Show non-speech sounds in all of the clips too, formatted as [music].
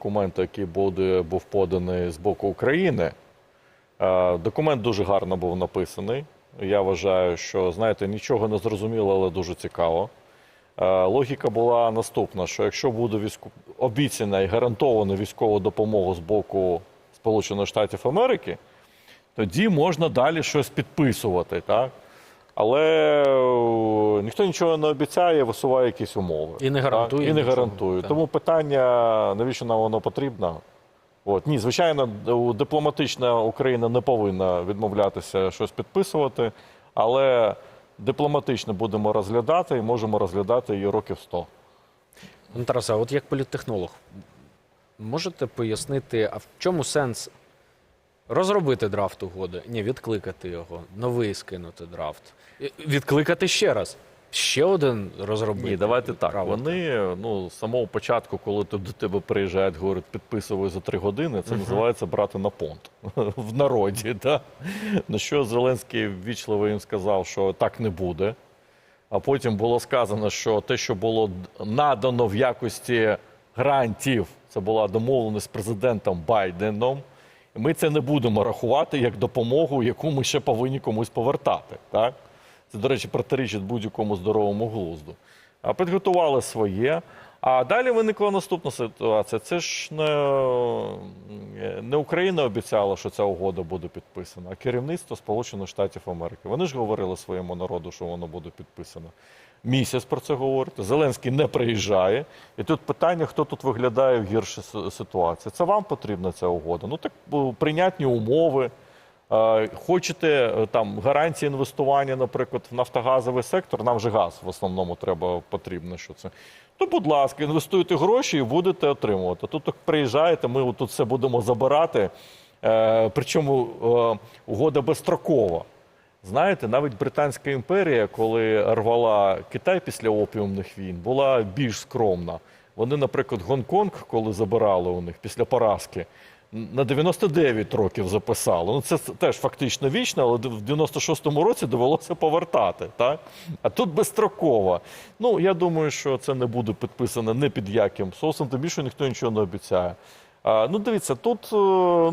документу, який буде, був поданий з боку України. Е, Документ дуже гарно був написаний. Я вважаю, що знаєте, нічого не зрозуміло, але дуже цікаво. Е, Логіка була наступна: що якщо буде військо... обіцяна і гарантована військова допомога з боку Сполучених Штатів Америки, тоді можна далі щось підписувати, так? Але е, ніхто нічого не обіцяє, висуває якісь умови. І не так? гарантує І не гарантує. Тому питання, навіщо нам воно потрібно? От ні, звичайно, дипломатична Україна не повинна відмовлятися щось підписувати, але дипломатично будемо розглядати і можемо розглядати її років 100. Пане Тарасе, от як політтехнолог, можете пояснити, а в чому сенс розробити драфт угоди? Ні, відкликати його, новий скинути драфт. Відкликати ще раз. Ще один розробити. Ні, давайте так. Право. Вони ну з самого початку, коли тут до тебе приїжджають, говорять, підписуй за три години. Це називається брати на понт [laughs] в народі. Да? На що Зеленський ввічливо їм сказав, що так не буде. А потім було сказано, що те, що було надано в якості грантів, це була домовленість з президентом Байденом. Ми це не будемо рахувати як допомогу, яку ми ще повинні комусь повертати. Так? Це, до речі, протирічить будь-якому здоровому глузду. А підготували своє. А далі виникла наступна ситуація. Це ж не, не Україна обіцяла, що ця угода буде підписана, а керівництво Сполучених Штатів Америки. Вони ж говорили своєму народу, що воно буде підписано. Місяць про це говорить. Зеленський не приїжджає. І тут питання, хто тут виглядає в гіршій ситуації. Це вам потрібна ця угода. Ну так прийнятні умови. Хочете е, там гарантії інвестування, наприклад, в нафтогазовий сектор, нам же газ в основному треба потрібно. Що це? То, будь ласка, інвестуйте гроші і будете отримувати. Тут приїжджаєте, ми тут все будемо забирати. Е, Причому е, угода безстрокова. Знаєте, навіть Британська імперія, коли рвала Китай після опіумних війн, була більш скромна. Вони, наприклад, Гонконг, коли забирали у них після поразки, на 99 років записали. Ну це теж фактично вічно, але в 96-му році довелося повертати. Так? А тут безстроково. Ну я думаю, що це не буде підписано не під яким соусом, тим більше ніхто нічого не обіцяє. А, ну, дивіться, тут е,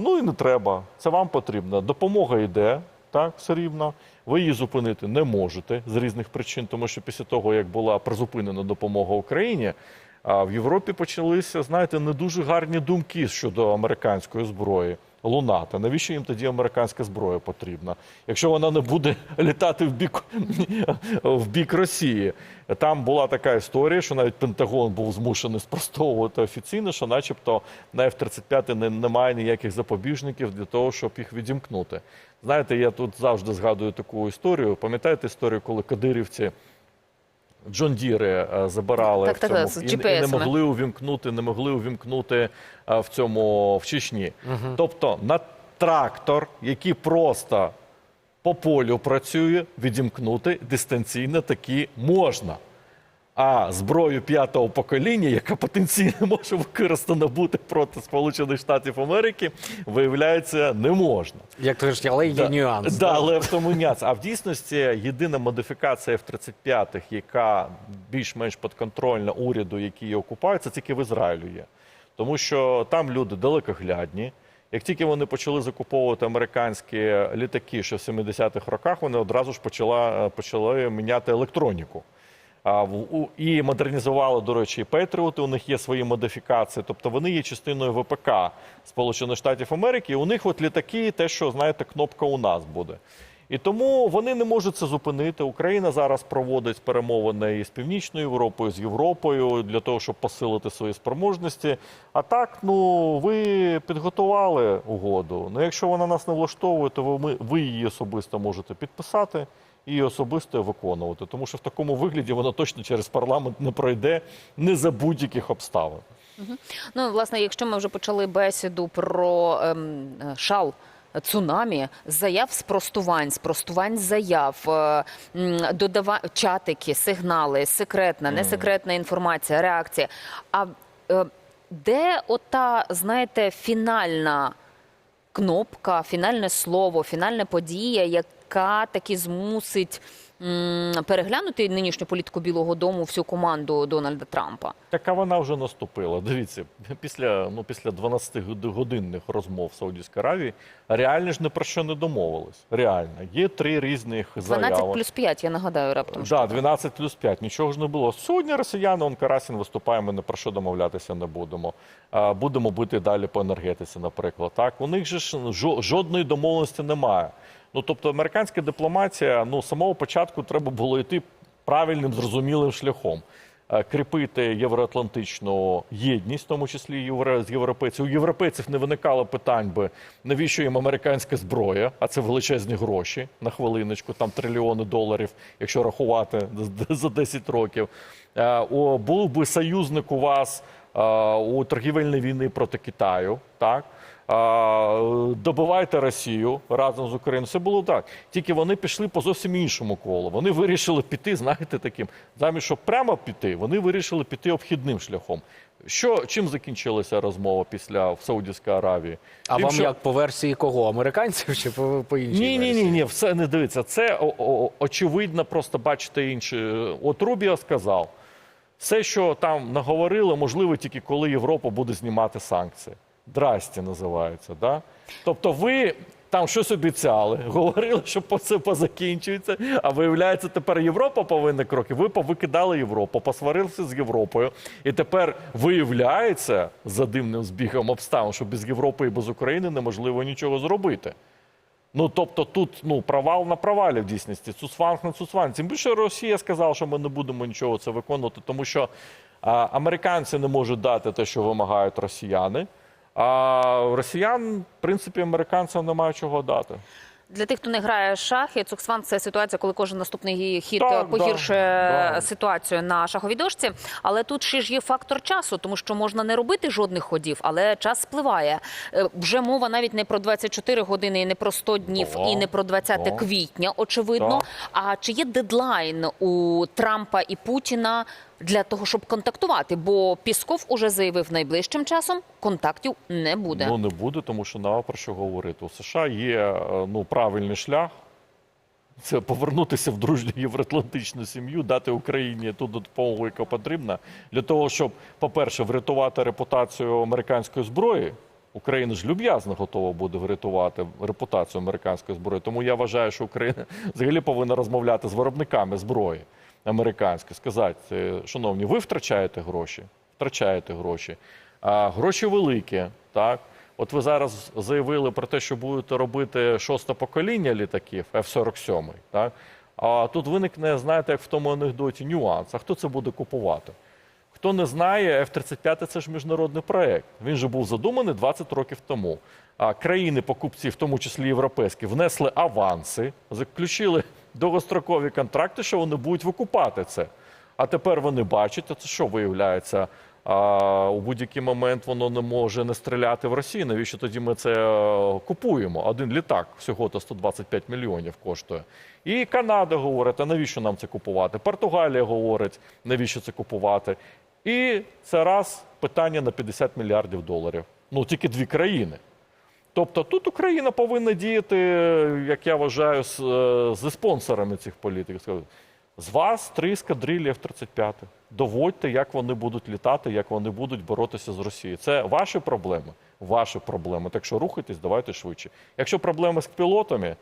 ну і не треба. Це вам потрібно. Допомога йде, так, все рівно. Ви її зупинити не можете з різних причин, тому що після того, як була призупинена допомога Україні, а в Європі почалися, знаєте, не дуже гарні думки щодо американської зброї. Лунати. Навіщо їм тоді американська зброя потрібна? Якщо вона не буде [laughs] літати в бік, в бік Росії. Там була така історія, що навіть Пентагон був змушений спростовувати офіційно, що начебто на F-35 не, немає ніяких запобіжників для того, щоб їх відімкнути. Знаєте, я тут завжди згадую таку історію. Пам'ятаєте історію, коли кадирівці Джон Діри е, забирали Так, в цьому так, так, і, і не могли увімкнути, не могли увімкнути е, в цьому в Чечні. Тобто на трактор, який просто по полю працює, відімкнути дистанційно таки можна. А зброю п'ятого покоління, яка потенційно [laughs] може використана бути проти Сполучених Штатів Америки, виявляється, не можна. Як то кажуть, але є Да, нюанс. Да, але в тому нюанс. А в дійсності єдина модифікація F-35, яка більш-менш підконтрольна уряду, який її окупає, це тільки в Ізраїлю є. Тому що там люди далекоглядні. Як тільки вони почали закуповувати американські літаки ще в 70-х роках, вони одразу ж почала, почали міняти електроніку. І модернізували, до речі, і Петріоти. У них є свої модифікації, тобто вони є частиною ВПК Сполучених Штатів Америки. І у них от літаки, те, що знаєте, кнопка у нас буде. І тому вони не можуть це зупинити. Україна зараз проводить перемовини із Північною Європою, з Європою для того, щоб посилити свої спроможності. А так, ну ви підготували угоду. Ну, якщо вона нас не влаштовує, то ви, ви її особисто можете підписати і особисто виконувати. Тому що в такому вигляді вона точно через парламент не пройде не за будь-яких обставин. Ну, власне, якщо ми вже почали бесіду про ем, шал. Цунамі, заяв спростувань, спростувань заяв, е, додава чатики, сигнали, секретна, несекретна інформація, реакція. А е, де ота, знаєте, фінальна кнопка, фінальне слово, фінальна подія, яка таки змусить м, переглянути нинішню політику Білого Дому, всю команду Дональда Трампа? Така вона вже наступила. Дивіться, після, ну, після 12-годинних розмов в Саудівській Аравії реально ж ні про що не домовились. Реально. Є три різних 12 заяви. плюс 5, я нагадаю раптом. що. Да, 12 плюс 5, нічого ж не було. Сьогодні росіяни, он Карасін виступає, ми не про що домовлятися не будемо. А, будемо бити далі по енергетиці, наприклад. Так, у них же ж жо- жодної домовленості немає. Ну тобто, американська дипломатія, ну самого початку треба було йти правильним, зрозумілим шляхом. Е, Кріпити євроатлантичну єдність, в тому числі з європейців. У європейців не виникало питань би, навіщо їм американська зброя, а це величезні гроші на хвилиночку, там трильйони доларів, якщо рахувати за 10 років. Е, Був би союзник у вас е, у торгівельній війни проти Китаю, так? Добивайте Росію разом з Україною. Все було так. Тільки вони пішли по зовсім іншому колу. Вони вирішили піти, знаєте, таким замість щоб прямо піти, вони вирішили піти обхідним шляхом. Що чим закінчилася розмова після в Саудівській Аравії? А Тим, вам що- як по версії кого? Американців чи по, по іншій ні, ні, ні, ні, все не дивиться. Це о, о, очевидно, просто бачите інше. От Рубіо сказав, все, що там наговорили, можливо, тільки коли Європа буде знімати санкції. Драсті називається. Да? Тобто, ви там щось обіцяли, [laughs] говорили, що це позакінчується, а виявляється, тепер Європа повинна кроки. Ви повикидали Європу, посварилися з Європою. І тепер виявляється за дивним збігом обставин, що без Європи і без України неможливо нічого зробити. Ну тобто тут ну провал на провалі в дійсності. Цуцванг на цуцванг. Тим більше Росія сказала, що ми не будемо нічого це виконувати, тому що а, американці не можуть дати те, що вимагають росіяни. А росіян, в принципі, американцям немає чого дати. Для тих, хто не грає шахи, цуксван це ситуація, коли кожен наступний хід Так, погіршує да, да. ситуацію на шаховій дошці. Але тут ще ж є фактор часу, тому що можна не робити жодних ходів, але час спливає. Е, Вже мова навіть не про 24 години, і не про 100 днів, Да, і не про 20 да. квітня, очевидно. Так. А чи є дедлайн у Трампа і Путіна для того, щоб контактувати? Бо Пісков уже заявив найближчим часом контактів не буде. Ну не буде, тому що нема про що говорити. У США є е, ну правильний шлях. Це повернутися в дружню євроатлантичну сім'ю, дати Україні ту допомогу, яка потрібна, для того, щоб, по-перше, врятувати репутацію американської зброї. Україна ж люб'язно готова буде врятувати репутацію американської зброї. Тому я вважаю, що Україна взагалі повинна розмовляти з виробниками зброї американської, сказати, е, шановні, ви втрачаєте гроші, втрачаєте гроші. А гроші великі, так. От ви зараз заявили про те, що будете робити шосте покоління літаків F-47, так? А тут виникне, знаєте, як в тому анекдоті, нюанс. А хто це буде купувати? Хто не знає, F-35 це ж міжнародний проект. Він же був задуманий 20 років тому. А країни покупці, в тому числі європейські, внесли аванси, заключили довгострокові контракти, що вони будуть викупати це. А тепер вони бачать, а це що виявляється? А, у будь-який момент воно не може не стріляти в Росії. Навіщо тоді ми це е, купуємо? Один літак всього то 125 мільйонів коштує. І Канада говорить, а навіщо нам це купувати? Португалія говорить, навіщо це купувати? І це раз питання на 50 мільярдів доларів. Ну тільки дві країни. Тобто тут Україна повинна діяти, як я вважаю, е, зі спонсорами цих політик. З вас три ескадрилі F-35. Доводьте, як вони будуть літати, як вони будуть боротися з Росією. Це ваші проблеми. Ваші проблеми. Так що рухайтесь, давайте швидше. Якщо проблеми з пілотами,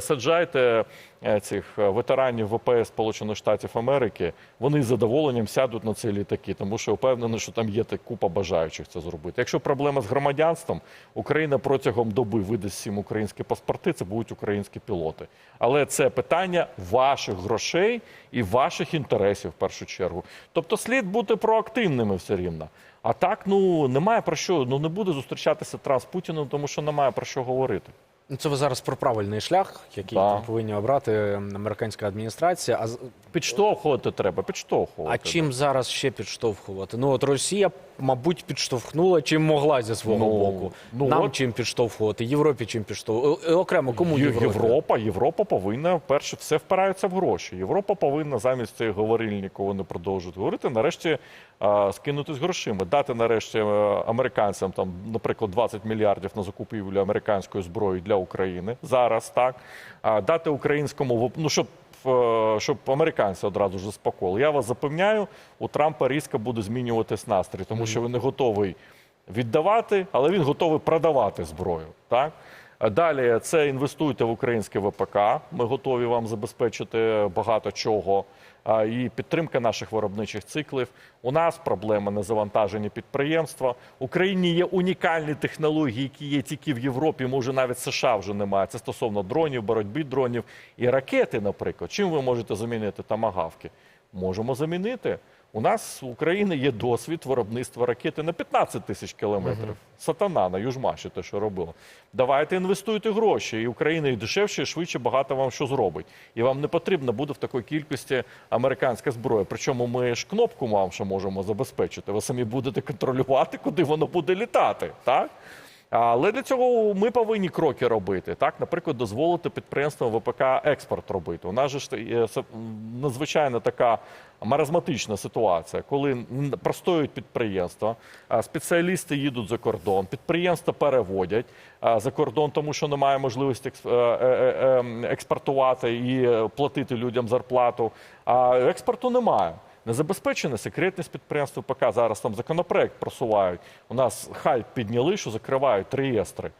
саджайте е, цих е, ветеранів ВПС Сполучених Штатів Америки. Вони з задоволенням сядуть на ці літаки, тому що впевнений, що там є купа бажаючих це зробити. Якщо проблема з громадянством, Україна протягом доби видасть всім українські паспорти, це будуть українські пілоти. Але це питання ваших грошей і ваших інтересів в першу чергу. Тобто слід бути проактивними все рівно. А так, ну немає про що, ну не буде зустрічатися Трамп Путіним, тому що немає про що говорити. Ну, Це ви зараз про правильний шлях, який Да. там повинні обрати американська адміністрація. А, Підштовхувати треба, підштовхувати. а чим зараз ще підштовхувати? Ну от Росія мабуть, підштовхнула чим могла зі свого Ну, боку. ну Нам от. чим підштовхувати, Європі чим підштовхувати. Е, Окремо, кому Є- Європі? Європа, Європа повинна перше все впирається в гроші. Європа повинна замість цих говорильні, коли вони продовжують говорити, нарешті а, скинутись грошима, дати нарешті е, американцям там, наприклад, 20 мільярдів на закупівлю американської зброї для України зараз, так а, дати українському ну щоб. Е, Щоб американці одразу ж заспокоїли. Я вас запевняю, у Трампа різко буде змінюватись настрій, тому що він не готовий віддавати, але він готовий продавати зброю. Так? Далі це інвестуйте в українське ВПК. Ми готові вам забезпечити багато чого. І підтримка наших виробничих циклів. У нас проблема незавантажені підприємства. В Україні є унікальні технології, які є тільки в Європі. Може, навіть США вже немає. Це стосовно дронів, боротьби дронів і ракети, наприклад. Чим ви можете замінити тамагавки? Можемо замінити. У нас в Україні є досвід виробництва ракети на 15 тисяч кілометрів. Сатана на Южмаші, те, що робило. Давайте інвестуйте гроші, і Україна і дешевше, і швидше багато вам що зробить. І вам не потрібно буде в такій кількості американська зброя. Причому ми ж кнопку вам ще можемо забезпечити. Ви самі будете контролювати, куди воно буде літати. Так? Але для цього ми повинні кроки робити. Так, наприклад, дозволити підприємствам ВПК експорт робити. У нас же ж надзвичайно така маразматична ситуація, коли простоюють підприємства, спеціалісти їдуть за кордон, підприємства переводять за кордон, тому що немає можливості е, е, е, ем, експортувати і платити людям зарплату. А експорту немає. Незабезпечена секретність підприємства ПК. Зараз там законопроект просувають. У нас хайп підняли, що закривають реєстри.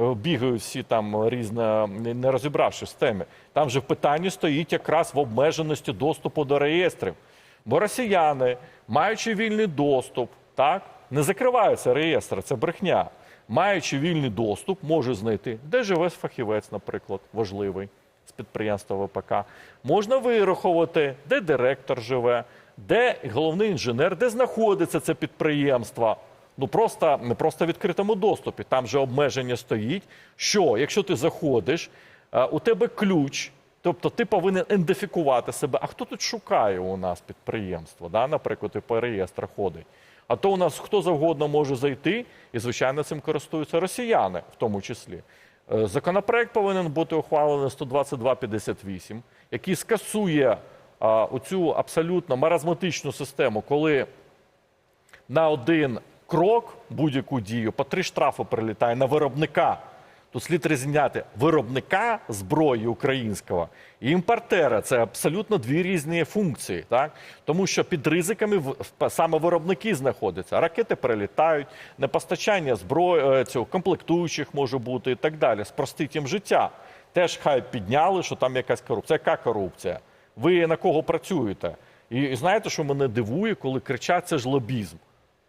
Е, Бігають всі там різне, не не розібравшись в темі. Там же в питанні стоїть якраз в обмеженості доступу до реєстрів. Бо росіяни, маючи вільний доступ, так, не закриваються реєстри, це брехня. Маючи вільний доступ, може знайти, де живе фахівець, наприклад, важливий з підприємства ВПК. Можна вирахувати, де директор живе, де головний інженер, де знаходиться це підприємство. Ну просто не просто в відкритому доступі. Там же обмеження стоїть. Що якщо ти заходиш, е, у тебе ключ, тобто ти повинен ідентифікувати себе. А хто тут шукає у нас підприємство? Да? Наприклад, і по реєстрах ходить. А то у нас хто завгодно може зайти, і звичайно цим користуються росіяни, в тому числі. Е, Законопроект повинен бути ухвалений 122.58, який скасує оцю абсолютно маразматичну систему, коли на один крок будь-яку дію по три штрафи прилітає на виробника. Тут слід розрізняти виробника зброї українського і імпортера. Це абсолютно дві різні функції, так тому що під ризиками саме виробники знаходяться. Ракети прилітають, непостачання зброї е, цього комплектуючих може бути і так далі. Спростить їм життя. Теж хай підняли, що там якась корупція. Яка корупція? Ви на кого працюєте? І, знаєте, що мене дивує, коли кричать, це ж лобізм.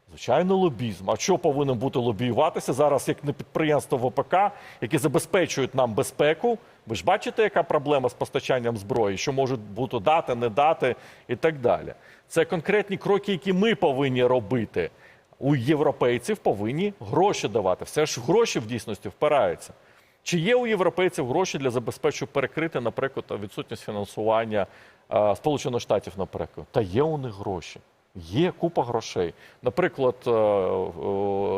Звичайно, лобізм. А що повинен бути лобіюватися зараз, як не підприємство ВПК, які забезпечують нам безпеку? Ви ж бачите, яка проблема з постачанням зброї, що можуть бути дати, не дати і так далі. Це конкретні кроки, які ми повинні робити. У європейців повинні гроші давати. Все ж гроші в дійсності впираються. Чи є у європейців гроші для забезпечення перекрити, наприклад, відсутність фінансування е, Сполучених Штатів, наприклад? Та є у них гроші. Є купа грошей. Наприклад, е, е,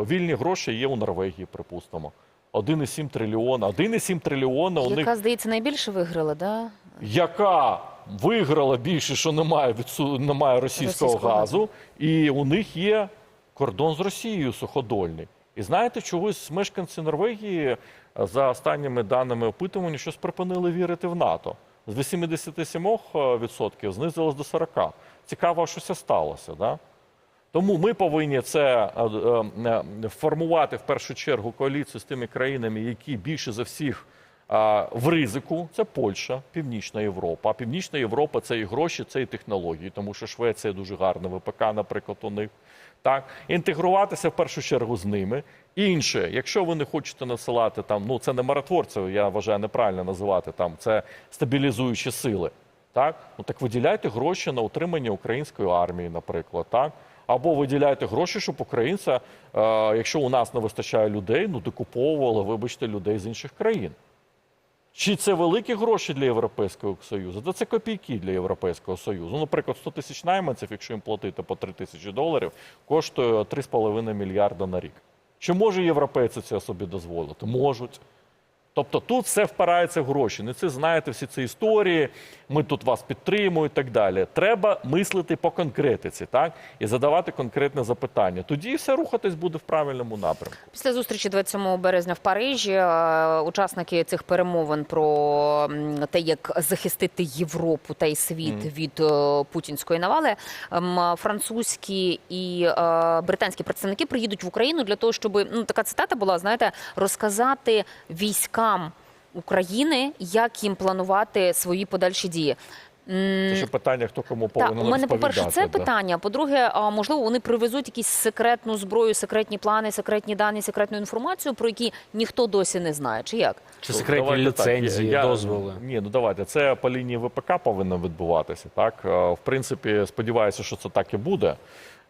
вільні гроші є у Норвегії, припустимо. 1,7 трильйона. 1,7 трильйона у них Яка, здається, найбільше виграла, да? яка виграла більше, що немає відсу... немає російського, Російського газу, і у них є кордон з Росією суходольний. І знаєте, чогось мешканці Норвегії за останніми даними опитування щось припинили вірити в НАТО. З 87% знизилось до 40%. Цікаво, що це сталося. Да? Тому ми повинні це е, е, е, формувати в першу чергу коаліцію з тими країнами, які більше за всіх е, в ризику. Це Польща, Північна Європа. А Північна Європа це і гроші, це і технології, тому що Швеція дуже гарна, ВПК, наприклад, у них. Так, інтегруватися в першу чергу з ними. Інше, якщо ви не хочете насилати там, ну це не миротворці, я вважаю неправильно називати там, це стабілізуючі сили. Так, ну так виділяйте гроші на утримання української армії, наприклад, так. Або виділяйте гроші, щоб українця, е, якщо у нас не вистачає людей, ну докуповували, вибачте, людей з інших країн. Чи це великі гроші для Європейського Союзу? Та це копійки для Європейського Союзу. Ну, наприклад, 100 тисяч найманців, якщо їм платити по 3 тисячі доларів, коштує 3,5 мільярда на рік. Чи може європейці це собі дозволити? Можуть. Тобто тут все впирається в гроші. Не це знаєте всі ці історії. Ми тут вас підтримуємо і так далі. Треба мислити по конкретиці, так і задавати конкретне запитання. Тоді все рухатись буде в правильному напрямку. Після зустрічі 27 березня в Парижі е, учасники цих перемовин про те, як захистити Європу та й світ від е, путінської навали, ем, французькі і е, британські представники приїдуть в Україну для того, щоб ну така цитата була, знаєте, розказати військам України, як їм планувати свої подальші дії. Це ще питання, хто кому так, повинен у мене, по-перше, це да. питання. По-друге, можливо, вони привезуть якісь секретну зброю, секретні плани, секретні дані, секретну інформацію, про які ніхто досі не знає. Чи як? Чи секретні давайте так, ліцензії, я- дозволи? Ні, ну давайте. Це по лінії ВПК повинно відбуватися. Так, в принципі, сподіваюся, що це так і буде.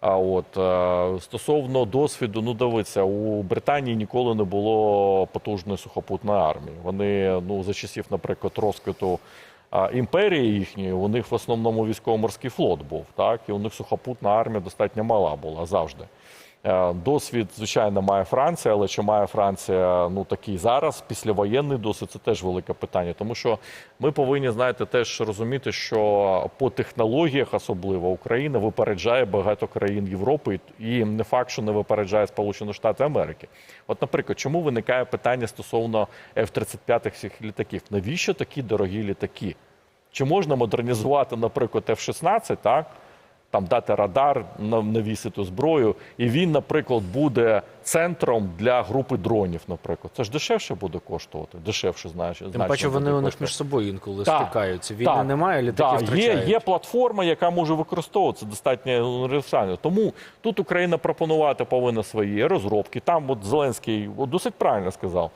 А от е, стосовно досвіду, ну дивиться у Британії ніколи не було потужної сухопутної армії. Вони ну за часів, наприклад, розквіту імперії їхньої, у них в основному військово-морський флот був, так і у них сухопутна армія достатньо мала була завжди. Е, Досвід, звичайно, має Франція, але чи має Франція ну такий зараз, післявоєнний досвід, це теж велике питання. Тому що ми повинні, знаєте, теж розуміти, що по технологіях особливо Україна випереджає багато країн Європи, і не факт, що не випереджає Сполучені Штати Америки. От, наприклад, чому виникає питання стосовно F-35 всіх літаків? Навіщо такі дорогі літаки? Чи можна модернізувати, наприклад, F-16, так? Там дати радар, на- навісити зброю, і він, наприклад, буде центром для групи дронів. Наприклад, це ж дешевше буде коштувати. Дешевше знаєш. Тим паче вони у них між собою інколи Так, стикаються. Війни так, немає, літаки так, є, втрачають. є платформа, яка може використовуватися достатньо універсально. Тому тут Україна пропонувати повинна свої розробки. Там от Зеленський от досить правильно сказав.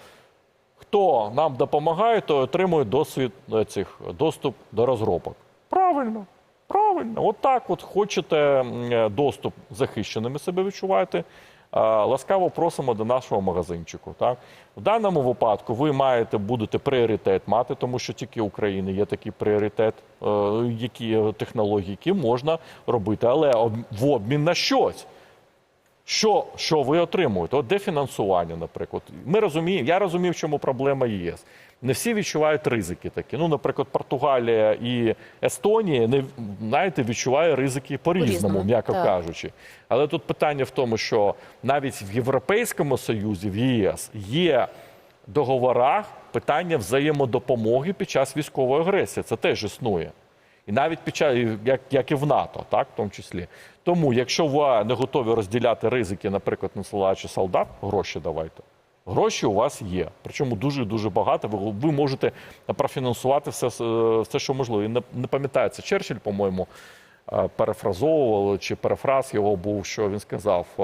Хто нам допомагає, то отримує досвід е, цих доступ до розробок. Правильно, правильно. От так от хочете е, доступ захищеними себе відчуваєте. Ласкаво просимо до нашого магазинчику. Так в даному випадку ви маєте будете пріоритет мати, тому що тільки України є такий пріоритет, е, які технології, які можна робити, але в обмін на щось. Що, що ви отримуєте? От де фінансування, наприклад. Ми розуміємо, я розумів, чому проблема ЄС. Не всі відчувають ризики такі. Ну, наприклад, Португалія і Естонія не знаєте, відчуває ризики по-різному, м'яко так. кажучи. Але тут питання в тому, що навіть в Європейському Союзі, в ЄС, є в договорах питання взаємодопомоги під час військової агресії. Це теж існує. І навіть під час, як, як і в НАТО, так, в тому числі. Тому, якщо ви не готові розділяти ризики, наприклад, насилаючи солдат, гроші давайте. Гроші у вас є. Причому дуже дуже багато. Ви, ви можете профінансувати все, е, все, що можливо. І не, не пам'ятаю, це Черчилль, по-моєму, е, перефразовував, чи перефраз його був, що він сказав: е,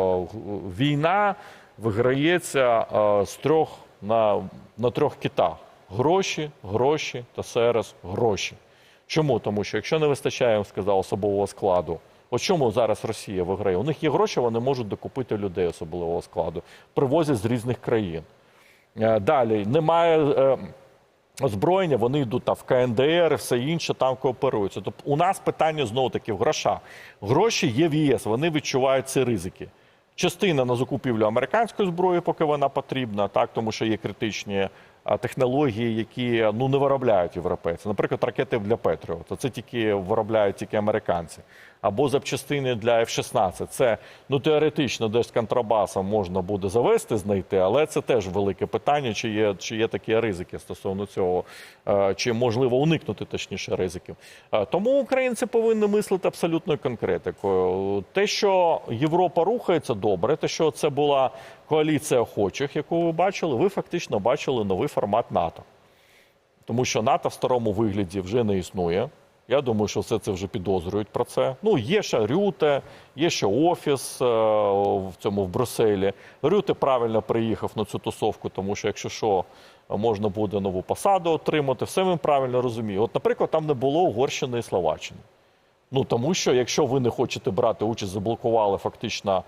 війна виграється з трьох на, на трьох китах: гроші, гроші та серед гроші. Чому? Тому що якщо не вистачає, я сказав, особового складу. От чому зараз Росія виграє? У них є гроші, вони можуть докупити людей особливого складу, привозять з різних країн. Е, Далі немає е, озброєння, вони йдуть там в КНДР, все інше там кооперуються. Тобто у нас питання знову таки в грошах. Гроші є в ЄС, вони відчувають ці ризики. Частина на закупівлю американської зброї, поки вона потрібна, так тому що є критичні технології, які ну не виробляють європейці. Наприклад, ракети для Петріота. Це тільки виробляють тільки американці. Або запчастини для F-16. Це ну теоретично десь контрабасом можна буде завести, знайти, але це теж велике питання, чи є, чи є такі ризики стосовно цього, е, чи можливо уникнути точніше ризиків. Е, Тому українці повинні мислити абсолютною конкретикою. Те, що Європа рухається добре, те, що це була коаліція охочих, яку ви бачили, ви фактично бачили новий формат НАТО. Тому що НАТО в старому вигляді вже не існує. Я думаю, що все це вже підозрюють про це. Ну, є ще Рюте, є ще офіс е, в цьому в Брюсселі. Рюте правильно приїхав на цю тусовку, тому що якщо що, можна буде нову посаду отримати. Все він правильно розуміє. От, наприклад, там не було Угорщини і Словаччини. Ну тому що якщо ви не хочете брати участь, заблокували фактично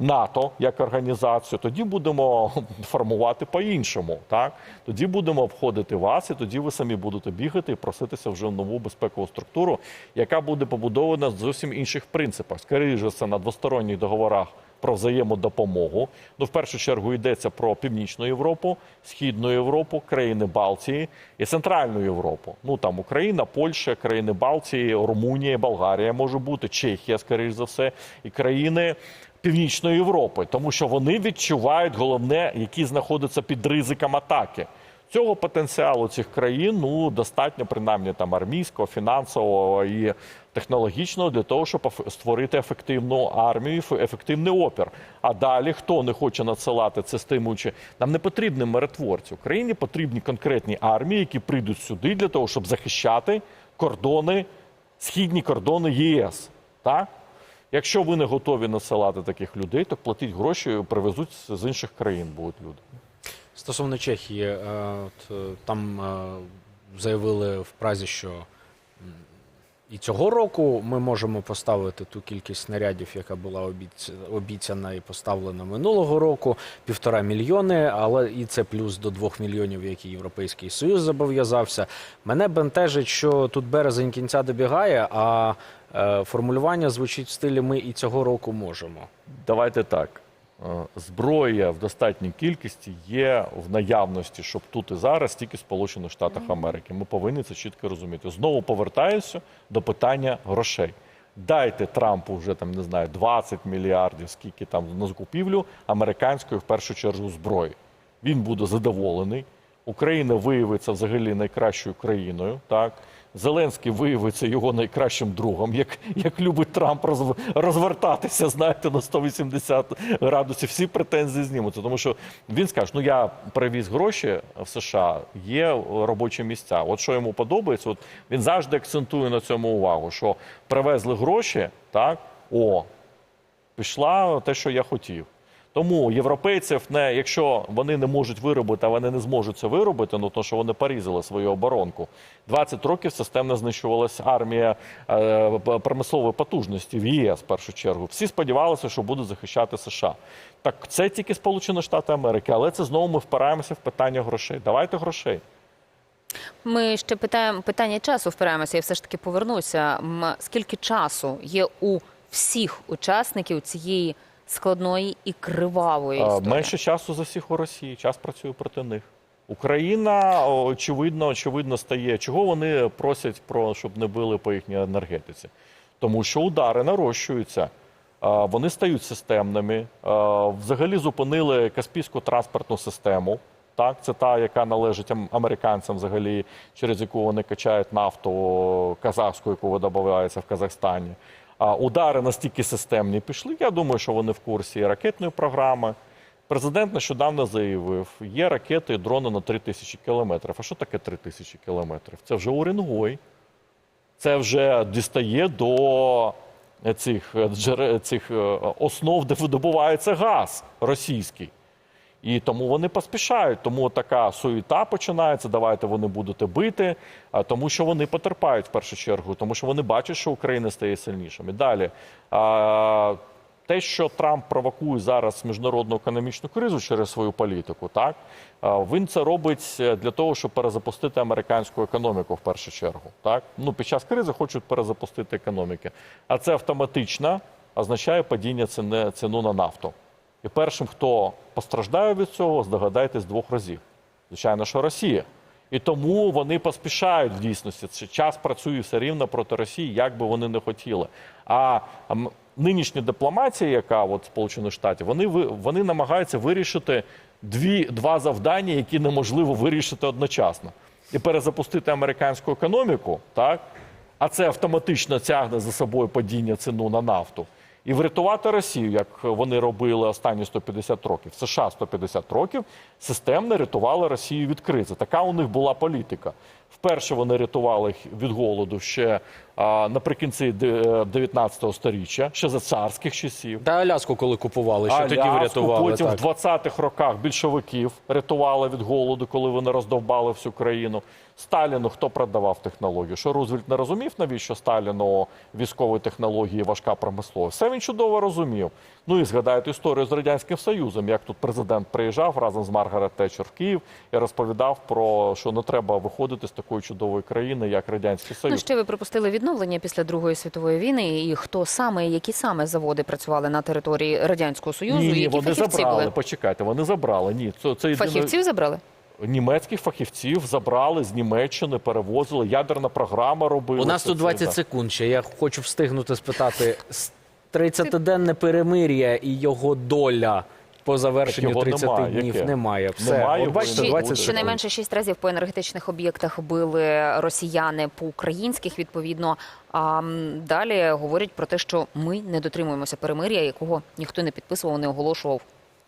НАТО як організацію, тоді будемо [laughs] формувати по-іншому. Так тоді будемо обходити вас, і тоді ви самі будете бігати і проситися вже в нову безпекову структуру, яка буде побудована з зовсім інших принципах. Скоріше це на двосторонніх договорах про взаємодопомогу. Ну, в першу чергу йдеться про Північну Європу, Східну Європу, країни Балтії і Центральну Європу. Ну там Україна, Польща, країни Балтії, Румунія, Болгарія може бути, Чехія, скоріш за все, і країни. Північної Європи, тому що вони відчувають головне, які знаходяться під ризиком атаки. Цього потенціалу цих країн ну достатньо, принаймні там армійського, фінансового і технологічного для того, щоб створити ефективну армію, еф- ефективний опір. А далі хто не хоче надсилати це стимуючи, нам не потрібні миротворці. Україні потрібні конкретні армії, які прийдуть сюди для того, щоб захищати кордони, східні кордони єС. Так? Якщо ви не готові насилати таких людей, то платіть гроші, привезуть з- інших країн будуть люди. Стосовно Чехії, е, от, е, там е, заявили в Празі, що і цього року ми можемо поставити ту кількість снарядів, яка була обіцяна і поставлена минулого року, півтора мільйони, але і це плюс до двох мільйонів, які Європейський Союз зобов'язався. Мене бентежить, що тут березень кінця добігає, а формулювання звучить в стилі ми і цього року можемо. Давайте так. Е, Зброя в достатній кількості є в наявності, щоб тут і зараз тільки в Сполучених Штатах Америки. Ми повинні це чітко розуміти. Знову повертаюся до питання грошей. Дайте Трампу вже там не знаю 20 мільярдів, скільки там на закупівлю американської в першу чергу зброї. Він буде задоволений. Україна виявиться взагалі найкращою країною. Так Зеленський виявиться його найкращим другом, як, як любить Трамп розв- розвертатися, знаєте, на 180 градусів. Всі претензії знімуться. Тому що він скаже: ну я привіз гроші в США, є робочі місця. От що йому подобається, от він завжди акцентує на цьому увагу, що привезли гроші, так о, пішла те, що я хотів. Тому європейців не, якщо вони не можуть виробити, а вони не зможуть це виробити, ну то що вони порізали свою оборонку. 20 років системно знищувалася армія е, промислової потужності в ЄС в першу чергу. Всі сподівалися, що будуть захищати США. Так це тільки Сполучені Штати Америки, але це знову ми впираємося в питання грошей. Давайте грошей. Ми ще питаємо питання часу. Впираємося. Я все ж таки повернуся. Скільки часу є у всіх учасників цієї складної і кривавої Е, історії? Менше часу за всіх у Росії. Час працює проти них. Україна очевидно, очевидно стає. Чого вони просять про щоб не били по їхній енергетиці? Тому що удари нарощуються. Е, Вони стають системними. Е, Взагалі зупинили Каспійську транспортну систему. Так, це та, яка належить американцям, взагалі, через яку вони качають нафту казахську, яку видобувається в Казахстані. Удари настільки системні пішли. Я думаю, що вони в курсі ракетної програми. Президент нещодавно заявив, є ракети і дрони на 3 тисячі кілометрів. А що таке 3 тисячі кілометрів? Це вже Уренгой. Це вже дістає до цих, е, цих е, основ, де видобувається газ російський. І тому вони поспішають. Тому така суєта починається. Давайте вони будете бити, тому що вони потерпають в першу чергу, тому що вони бачать, що Україна стає сильнішим. І далі. Те, що Трамп провокує зараз міжнародну економічну кризу через свою політику, так він це робить е, для того, щоб перезапустити американську економіку в першу чергу. Так ну під час кризи хочуть перезапустити економіки, а це автоматично означає падіння ціни ціну на нафту. І першим, хто постраждає від цього, здогадайтесь двох разів. Звичайно, що Росія. І тому вони поспішають в дійсності. Час працює все рівно проти Росії, як би вони не хотіли. А нинішня дипломатія, яка от Сполучених Штатів, вони вони намагаються вирішити дві два завдання, які неможливо вирішити одночасно. І перезапустити американську економіку, так а це автоматично тягне за собою падіння ціну на нафту. І врятувати Росію, як вони робили останні 150 років. США 150 років системно рятували Росію від кризи. Така у них була політика. Вперше вони рятували їх від голоду ще а, наприкінці де- 19 сторіччя, ще за царських часів. Та Аляску, коли купували, що тоді Аляску, врятували. Потім так. в 20-х роках більшовиків рятували від голоду, коли вони роздовбали всю країну. Сталіну хто продавав технологію? Що Рузвельт не розумів, навіщо Сталіну військові технології, важка промисловість? Все він чудово розумів. Ну і згадайте історію з радянським Союзом, як тут президент приїжджав разом з Маргарет Тетчер в Київ і розповідав про що не треба виходити з такої чудової країни, як радянський Ну, ще ви припустили відновлення після Другої світової війни, і хто саме, які саме заводи працювали на території радянського союзу, ні, ні, які вони забрали. були? Почекайте, вони забрали. Ні, це, це єдине- Фахівців забрали? Німецьких фахівців забрали з Німеччини, перевозили. Ядерна програма робила. У нас тут 20 да. секунд ще. Я хочу встигнути спитати. 30-денне перемир'я і його доля по завершенню його 30 немає. днів Яке? немає. Все, Немає От бачите, не 20 секунд. Щонайменше шість разів по енергетичних об'єктах били росіяни по українських, відповідно. А м, далі говорять про те, що ми не дотримуємося перемир'я, якого ніхто не підписував, не оголошував.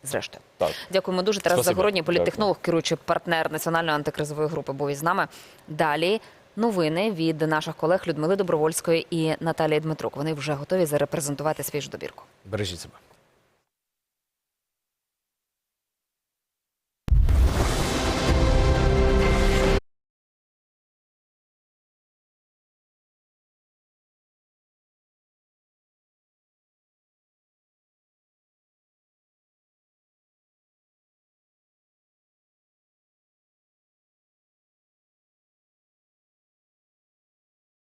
Зрештою, Так. дякуємо дуже. Тарас Спасибо. Загородній, політтехнолог, керуючий партнер національної антикризової групи, був із нами. Далі новини від наших колег Людмили Добровольської і Наталії Дмитрук. Вони вже готові зарепрезентувати свіжу добірку. Бережіть себе.